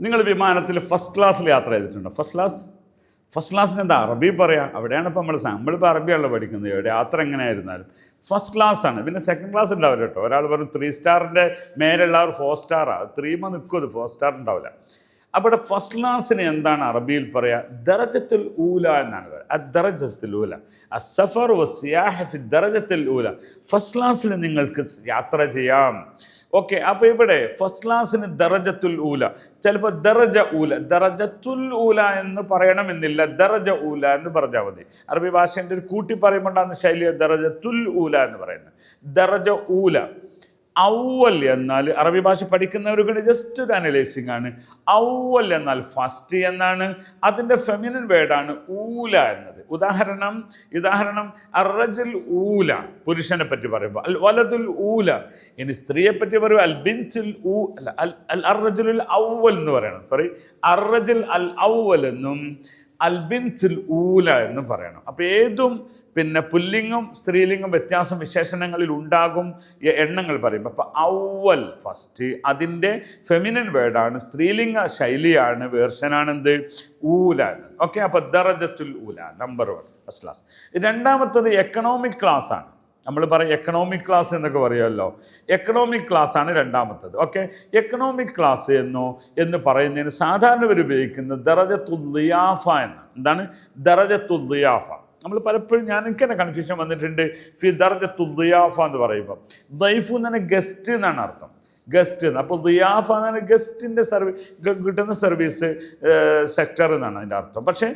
നിങ്ങൾ വിമാനത്തിൽ ഫസ്റ്റ് ക്ലാസ്സിൽ യാത്ര ചെയ്തിട്ടുണ്ട്? ഫസ്റ്റ് ക്ലാസ് ഫസ്റ്റ് ക്ലാസ്സിന് എന്താ? അറബി പറയാം. അവിടെയാണ് ഇപ്പോൾ നമ്മൾ നമ്മളിപ്പോൾ അറബിയാണല്ലോ പഠിക്കുന്നത്. ഇവിടെ യാത്ര എങ്ങനെയായിരുന്നാലും. ഫസ്റ്റ് ക്ലാസ് ആണ്. പിന്നെ സെക്കൻഡ് ക്ലാസ് ഉണ്ടാവില്ല കേട്ടോ. ഒരാൾ പറഞ്ഞു ത്രീ സ്റ്റാറിന്റെ മേലുള്ളവർ ഫോർ സ്റ്റാറാണ് ത്രീമ നിൽക്കും അത് ഫോർ സ്റ്റാർ ഉണ്ടാവില്ല. ഇവിടെ ഫസ്റ്റ് ക്ലാസ്സിന് എന്താണ് അറബിയിൽ പറയുക ദറജത്തുൽ ഊല എന്നാണ് പറയുക. അദ്ദറജത്തുൽ ഊല. അസഫർ സഫർ ഫി ദറജത്തുൽ ഊല. ഫസ്റ്റ് ക്ലാസ്സിൽ നിങ്ങൾക്ക് യാത്ര ചെയ്യാം. ഓക്കെ അപ്പോൾ ഇവിടെ ഫസ്റ്റ് ക്ലാസ്സിന് ദറജത്തുൽ ഊല. ചിലപ്പോൾ ദറജ ഊല ദറജത്തുൽ ഊല എന്ന് പറയണമെന്നില്ല ദറജ ഊല എന്ന് പറഞ്ഞാൽ മതി. അറബി ഭാഷേന്റെ ഒരു കൂട്ടി പറയുമ്പോണ്ടാകുന്ന ശൈലി ദറജത്തുൽ ഊല എന്ന് പറയുന്നത്. ദറജ ഊല. ഔവൽ എന്നാൽ അറബി ഭാഷ പഠിക്കുന്നവർക്ക് ജസ്റ്റ് ഒരു അനലൈസിങ് ആണ്. ഔവൽ എന്നാൽ ഫസ്റ്റ് എന്നാണ്. അതിന്റെ ഫെമിനൻ വേർഡാണ് ഊല എന്നത്. ഉദാഹരണം ഉദാഹരണം അറജുൽ ഊല പുരുഷനെ പറ്റി പറയുമ്പോൾ. അൽ വലതുൽ ഊല ഇനി സ്ത്രീയെ പറ്റി പറയുമ്പോൾ അൽ ബിൻസുൽ ഊ അല്ല അൽ അറജുൽ ഔവൽ എന്ന് പറയണം. സോറി അറജുൽ അൽ ഔവൽ എന്നും അൽ ബിൻസുൽ ഊല എന്നും പറയണം. അപ്പോൾ ഏതും പിന്നെ പുല്ലിങ്ങും സ്ത്രീലിംഗം വ്യത്യാസം വിശേഷണങ്ങളിൽ ഉണ്ടാകും എണ്ണങ്ങൾ പറയും അപ്പോൾ ഔവൽ ഫസ്റ്റ് അതിന്റെ ഫെമിനൻ വേർഡാണ് സ്ത്രീലിംഗ ശൈലിയാണ്. വേർഷനാണെന്ത്? ഊല ഓക്കെ അപ്പോൾ ദറജത്തുൽ ഊല നമ്പർ വൺ ഫസ്റ്റ് ക്ലാസ് രണ്ടാമത്തത് എക്കണോമിക് ക്ലാസ് ആണ്. നമ്മൾ പറയും എക്കണോമിക് ക്ലാസ് എന്നൊക്കെ പറയുമല്ലോ. എക്കണോമിക് ക്ലാസ് ആണ് രണ്ടാമത്തത്. ഓക്കെ എക്കണോമിക് ക്ലാസ് എന്നോ എന്ന് പറയുന്നതിന് സാധാരണ ഇവർ ദറജത്തുൽ ദറജത്തുല്ലിയാഫ എന്നാണ്. എന്താണ്? ദറജത്തുല്ലിയാഫ നമ്മൾ പലപ്പോഴും ഞാൻ എനിക്ക് തന്നെ കൺഫ്യൂഷൻ വന്നിട്ടുണ്ട്. ഫി ദർജത്തുദ്ദിയാഫ എന്ന് പറയുമ്പോൾ ദൈഫു എന്ന് തന്നെ ഗസ്റ്റ് എന്നാണ് അർത്ഥം. ഗസ്റ്റ് എന്ന്. അപ്പോൾ ദിയാഫ എന്ന് പറഞ്ഞാൽ ഗസ്റ്റിന്റെ സർവീസ് കിട്ടുന്ന സർവീസ് സെക്ടർ എന്നാണ് അതിന്റെ അർത്ഥം. പക്ഷേ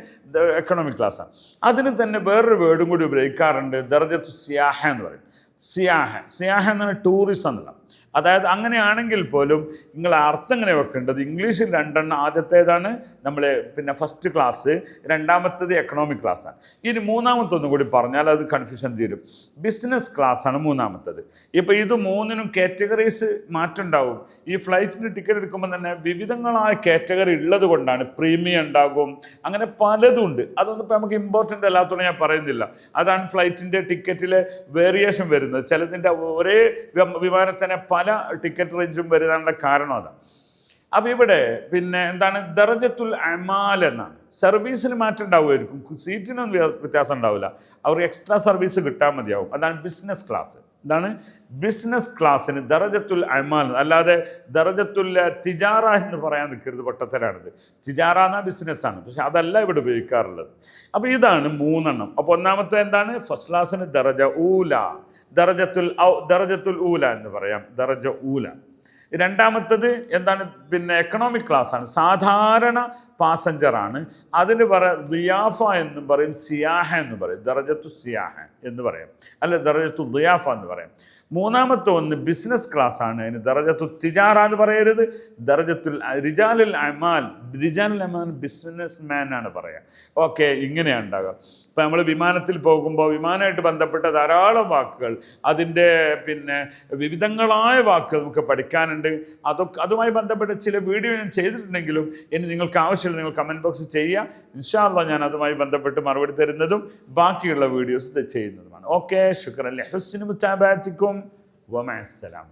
എക്കണോമിക് ക്ലാസ്സാണ് അതിന് തന്നെ വേറൊരു വേർഡും കൂടി ഉപയോഗിക്കാറുണ്ട്. ദർജത്ത് സിയാഹ എന്ന് പറയും. സിയാഹ. സിയാഹ എന്ന് പറഞ്ഞാൽ ടൂറിസം എന്നുള്ള അതായത് അങ്ങനെയാണെങ്കിൽ പോലും നിങ്ങൾ അർത്ഥം എങ്ങനെ വെക്കേണ്ടത് ഇംഗ്ലീഷിൽ രണ്ടെണ്ണം ആദ്യത്തേതാണ് നമ്മൾ പിന്നെ ഫസ്റ്റ് ക്ലാസ് രണ്ടാമത്തേത് എക്കണോമിക് ക്ലാസ്സാണ് ഇനി മൂന്നാമത്തൊന്നും കൂടി പറഞ്ഞാൽ അത് കൺഫ്യൂഷൻ തീരും. ബിസിനസ് ക്ലാസ്സാണ് മൂന്നാമത്തത്. ഇപ്പോൾ ഇത് മൂന്നിനും കാറ്റഗറീസ് മാറ്റുണ്ടാവും. ഈ ഫ്ലൈറ്റിന് ടിക്കറ്റ് എടുക്കുമ്പോൾ തന്നെ വിവിധങ്ങളായ കാറ്റഗറി ഉള്ളത് കൊണ്ടാണ് പ്രീമിയം ഉണ്ടാകും. അങ്ങനെ പലതും ഉണ്ട്. അതൊന്നും ഇപ്പോൾ നമുക്ക് ഇമ്പോർട്ടന്റ് അല്ലാത്തതുകൊണ്ട് ഞാൻ പറയുന്നില്ല. അതാണ് ഫ്ലൈറ്റിന്റെ ടിക്കറ്റിലെ വേരിയേഷൻ വരുന്നത്. ചിലതിന്റെ ഒരേ വിമാനത്തിനെ പല ടിക്കറ്റ് റേഞ്ചും വരുന്നതിനുള്ള കാരണം അതാണ്. അപ്പം ഇവിടെ പിന്നെ എന്താണ്? ദറജത്തുൽ അമാൽ എന്നാണ്. സർവീസിൽ മാറ്റം ഉണ്ടാവുമായിരിക്കും. സീറ്റിനൊന്നും വ്യ- വ്യത്യാസം ഉണ്ടാവില്ല. അവർക്ക് എക്സ്ട്രാ സർവീസ് കിട്ടാൻ മതിയാവും. അതാണ് ബിസിനസ് ക്ലാസ് എന്താണ്? ബിസിനസ് ക്ലാസ്സിന് ദറജത്തുൽ അമാൽ അല്ലാതെ ദറജത്തുൽ തിജാറ എന്ന് പറയാൻ നിൽക്കരുത് പൊട്ടത്തരാണിത്. തിജാറ എന്ന ബിസിനസ്സാണ് പക്ഷേ അതല്ല ഇവിടെ ഉപയോഗിക്കാറുള്ളത്. അപ്പോൾ ഇതാണ് മൂന്നെണ്ണം. അപ്പോൾ ഒന്നാമത്തെ എന്താണ്? ഫസ്റ്റ് ക്ലാസ്സിന് ദറജ ഊല. ദറജത്തുൽ ഔ ദറജത്തുൽ ഊല എന്ന് പറയാം. ദറജ ഊല. രണ്ടാമത്തത് എന്താണ്? പിന്നെ എക്കണോമിക് ക്ലാസ് ആണ്. സാധാരണ പാസഞ്ചറാണ്. അതിന് പറ ദിയാഫ എന്ന് പറയും സിയാഹ എന്ന് പറയും ദറജത്തു സിയാഹ എന്ന് പറയും. അല്ല ദറജത്തു ദിയാഫ എന്ന് പറയും. മൂന്നാമത്തെ ഒന്ന് ബിസിനസ് ക്ലാസ് ആണ് അതിന് ദറജത്തു തിജാറ എന്ന് പറയരുത്. ദറജത്തുൽ റിജാലുൽ അമാൽ റിജാലുൽ അമാൽ ബിസിനസ് മാൻ ആണ് പറയുക ഓക്കെ ഇങ്ങനെയാണ് ഉണ്ടാകുക ഇപ്പം നമ്മൾ വിമാനത്തിൽ പോകുമ്പോൾ വിമാനമായിട്ട് ബന്ധപ്പെട്ട ധാരാളം വാക്കുകൾ അതിന്റെ പിന്നെ വിവിധങ്ങളായ വാക്കുകൾ നമുക്ക് പഠിക്കാനുണ്ട്. അതൊക്കെ അതുമായി ബന്ധപ്പെട്ട ചില വീഡിയോ ഞാൻ ചെയ്തിട്ടുണ്ടെങ്കിലും ഇനി നിങ്ങൾക്ക് നിങ്ങൾ കമന്റ് ബോക്സ് ചെയ്യുക. ഇൻഷാല്ല ഞാൻ അതുമായി ബന്ധപ്പെട്ട് മറുപടി തരുന്നതും ബാക്കിയുള്ള വീഡിയോസ് ചെയ്യുന്നതുമാണ്. ഓക്കെ ശുക്രല്ലേ ഹുസിന് വമ വമഅസ്സലാം